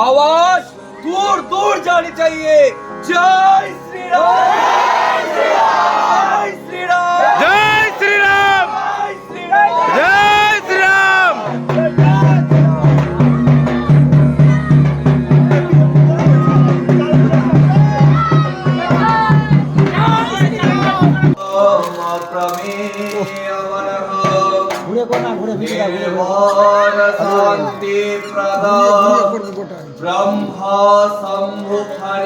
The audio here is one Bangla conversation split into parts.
आवाज दूर दूर जानी चाहिए जय श्री राम जय श्री राम জয় শ্রীরাম जय श्री राम জয় শ্রীরাম ঘুরে কর না ঘুরে ভিডিও ঘুরে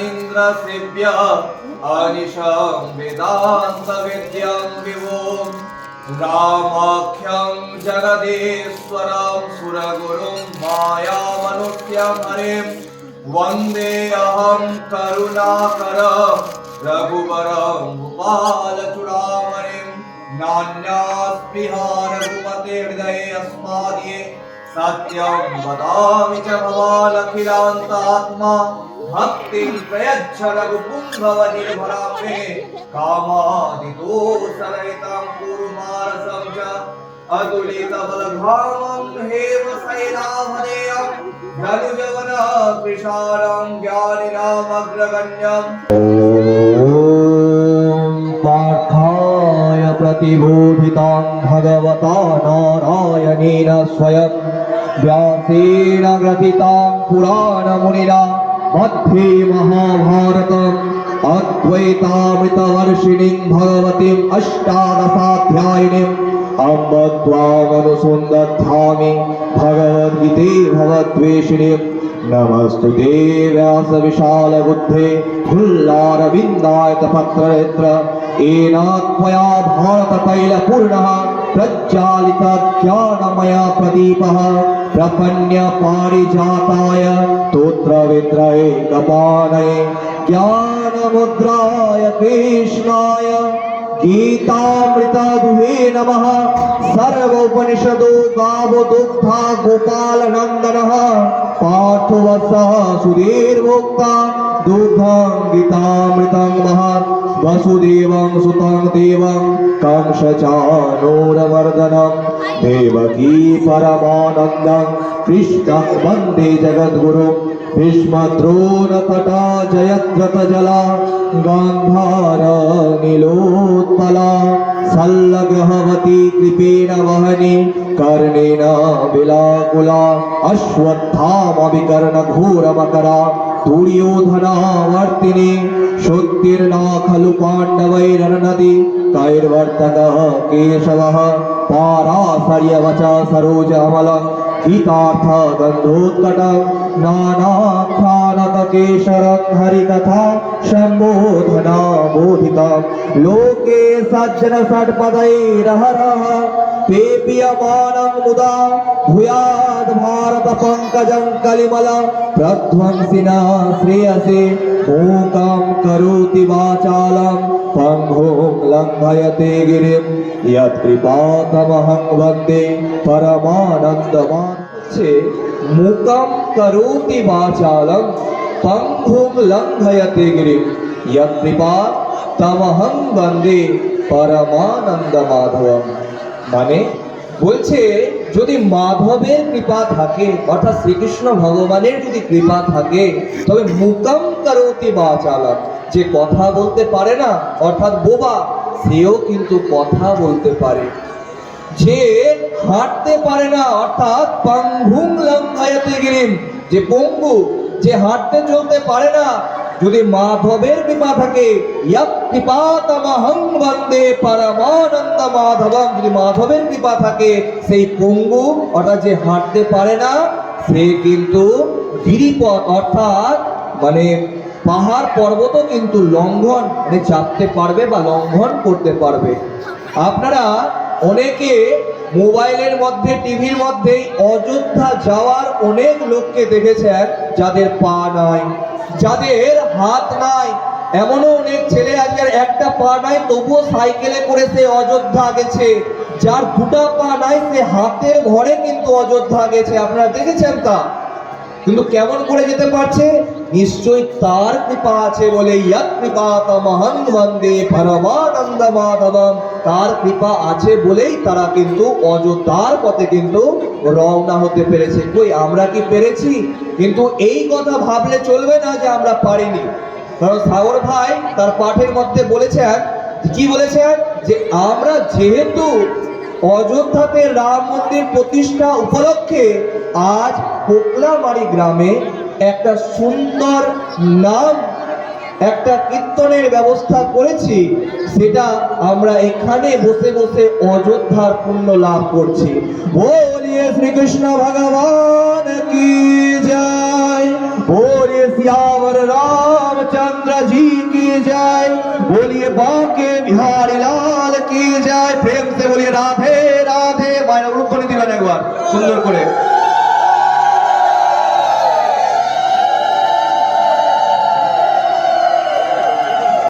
इन्द्रसेव्य अनिशां वेदान्तविद्यां विवो रामाख्यां जगदेश्वरां सुरगुरुं मायामनुष्यं हरिं वंदे अहं करुणाकर रघुवरं गोपालचुडामणिं। नान्यास्मिहारघुपते हृदये अस्मादि सत्यं वदामि च भवानखिलान्तात्मा भक्तिं प्रयच्छ रघुपुङ्गवनिर्भरां मे कामादिदोषरहितं कुरुमारसं च अतुलितबलधामं हेम शैलाभदेयं धनुजवन कृशारं ज्ञानिनामग्रगण्यम्। पार्थाय प्रतिबोधितां भगवता नारायणेन स्वयं। व्यासेन ग्रथितां पुराणमुनिना मध्ये महाभारतम् अद्वैतामृतवर्षिणीं भगवतीम् अष्टादशाध्यायिनीम् अम्ब त्वामनुसुन्दध्यामि भगवद्गीते भवद्वेषिणीं नमस्तु ते व्यासविशालबुद्धे फुल्लारविन्दायतपत्रनेत्र येन त्वया भारततैलपूर्णः प्रज्वालितज्ञानमय प्रदीपः પ્રપન્ય પારિજાતાય તોત્રવિત્રય કપાનય જ્ઞાનમુદ્રાય કૃષ્ણાય गीतामृतदुहे नमः सर्वोपनिषदो गावदुग्धा गोपालनन्दनः पार्थवसः सुधीर्भोक्ता दुग्धं गीतामृतं महत् वसुदेवं सुतं देवं कंसचानूरवर्धनं देवकी परमानन्दं कृष्णं वन्दे जगद्गुरुं भीष्मद्रोणतटा जयद्रथजला गान्धार नीलोत्पला सल्लग्रहवती कृपेण वहनि कर्णेन विलाकुला अश्वत्थामविकर्णघोरमकरा दुर्योधनावर्तिनि शुद्धिर्ना खलु पाण्डवैरनदी कैर्वर्तकः केशवः पाराशर्यवच सरोज अमलम् गीतार्थ गन्धोत्कटं हरिकथा सम्बोधना बोधितं लोके सज्जन षट्पदैरहरः पेपीयमानं मुदा भूयाद् भारत पङ्कजं कलिमल प्रध्वंसिना श्रेयसे करोति गिरिं। यत्कृपातमहं वंदे। परमानन्दमान् হচ্ছে মুকাম করোতি বাচালম পঙ্খুম লঙ্ঘয়তে গিরিম ইয়ৎকৃপা তমহং বন্দে পরমানন্দ মাধবম। মানে বলছে, যদি মাধবের কৃপা থাকে, অর্থাৎ শ্রীকৃষ্ণ ভগবানের যদি কৃপা থাকে, তবে মুকাম করোতি বাচালম যে কথা বলতে পারে না, অর্থাৎ বোবা, সেও কিন্তু কথা বলতে পারে। যে হাঁটতে পারে না, অর্থাৎ পাঙ্গুং লঙ্ঘায়তে গিরিম, যে পঙ্গু, যে হাঁটতে চলতে পারে না, যদি মাধবের কৃপা থাকে পরমানন্দ মাধবম যদি মাধবের কৃপা থাকে, সেই পঙ্গু, অর্থাৎ যে হাঁটতে পারে না, সে কিন্তু গিরিপথ, অর্থাৎ মানে পাহাড় পর্বতও কিন্তু লঙ্ঘন মানে চাপতে পারবে বা লঙ্ঘন করতে পারবে। আপনারা অনেকে মোবাইলের মধ্যে, টিভির মধ্যে অযোধ্যা যাওয়ার অনেক লোককে দেখেছেন, যাদের পা নাই, যাদের হাত নাই। এমনও অনেক ছেলে আজকের একটা পা নাই, তবুও সাইকেলে করে সে অযোধ্যা গেছে। যার দুটা পা নাই, সে হাতের ঘরে কিন্তু অযোধ্যা গেছে। আপনারা দেখেছেন তা? কিন্তু কেমন করে যেতে পারছে? নিশ্চয়ই তার কৃপা আছে বলে, ইয়াত কৃপা তমহং বন্দে, পরমানন্দ মাধবম। তার কৃপা আছে বলেই তারা কিন্তু অযোধ্যার পথে কিন্তু রওনা হতে পেরেছে। কই, আমরা কি পেরেছি? কিন্তু এই কথা ভাবলে চলবে না যে আমরা পারিনি। কারণ সাগর ভাই তার পাঠের মধ্যে বলেছেন, কি বলেছেন? যে আমরা যেহেতু অযোধ্যাতে রাম মন্দির প্রতিষ্ঠা উপলক্ষে আজ পোকলামারি গ্রামে একটা সুন্দর নাম একটা কীর্তনের ব্যবস্থা করেছি, সেটা আমরা এখানে বসে বসে অযোধ্যার পূর্ণ লাভ করছি। বলিয়ে শ্রীকৃষ্ণ ভগবান কি যায় বলিয়ে শ্যামর রামচন্দ্র জি কি যায় বলিয়ে বাকে বিহার লাল কি যায় প্রেম সে বলিয়ে রাধে রাধে, মায়ের দিলেন একবার, সুন্দর করে।